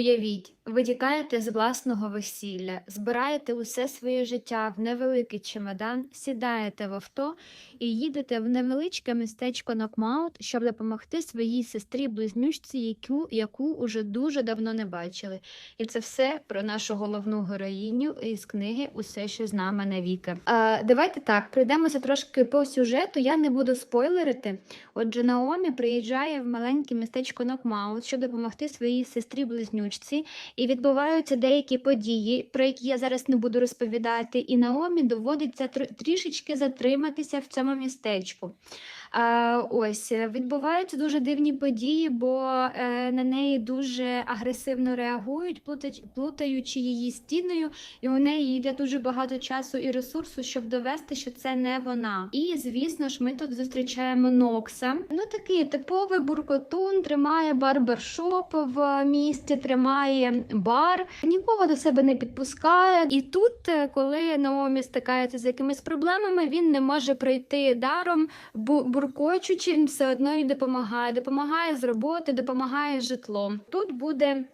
Уявіть, ви тікаєте з власного весілля, збираєте усе своє життя в невеликий чемодан, сідаєте в авто і їдете в невеличке містечко Нокмаут, щоб допомогти своїй сестрі близнючці, яку, яку уже дуже давно не бачили. І це все про нашу головну героїню із книги Усе, що з нами навіки. А, давайте так, пройдемося трошки по сюжету. Я не буду спойлерити. Отже, Наомі приїжджає в маленьке містечко Нокмаут, щоб допомогти своїй сестрі близнючці. І відбуваються деякі події, про які я зараз не буду розповідати. І Наомі доводиться трішечки затриматися в цьому містечку. А, ось відбуваються дуже дивні події, бо е, на неї дуже агресивно реагують, плутаючи її стіною, і у неї йде дуже багато часу і ресурсу, щоб довести, що це не вона. І звісно ж, ми тут зустрічаємо Нокса. Ну такий типовий буркотун, тримає барбершоп в місті, тримає бар, нікого до себе не підпускає. І тут, е, коли Наомі стикається з якимись проблемами, він не може пройти даром, бо буркочучи, він все одно їй допомагає. Допомагає з роботи, допомагає з житлом. Тут буде.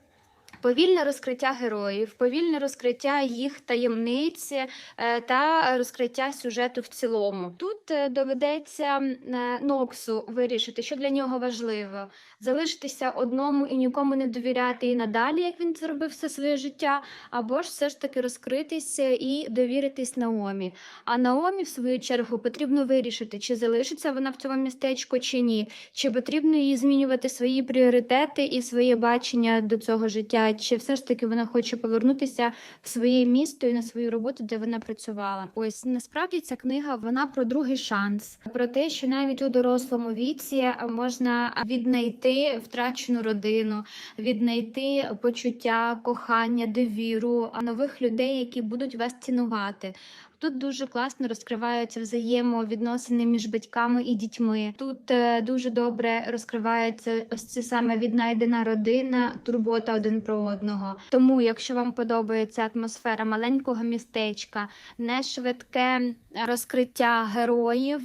Повільне розкриття героїв, повільне розкриття їх таємниць е, та розкриття сюжету в цілому. Тут е, доведеться е, Ноксу вирішити, що для нього важливо: залишитися одному і нікому не довіряти і надалі, як він це робив все своє життя, або ж все ж таки розкритися і довіритись Наомі. А Наомі, в свою чергу, потрібно вирішити, чи залишиться вона в цьому містечку, чи ні, чи потрібно їй змінювати свої пріоритети і своє бачення до цього життя, чи все ж таки вона хоче повернутися в своє місто і на свою роботу, де вона працювала. Ось насправді ця книга вона про другий шанс, про те, що навіть у дорослому віці можна віднайти втрачену родину, віднайти почуття, кохання, довіру, нових людей, які будуть вас цінувати. Тут дуже класно розкриваються взаємовідносини між батьками і дітьми. Тут е, дуже добре розкривається ось це саме віднайдена родина, турбота один про одного. Тому, якщо вам подобається атмосфера маленького містечка, не швидке розкриття героїв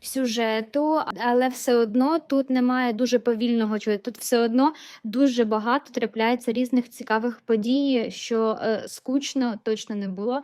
сюжету, але все одно тут немає дуже повільного чого. Тут все одно дуже багато трапляється різних цікавих подій, що е, скучно точно не було.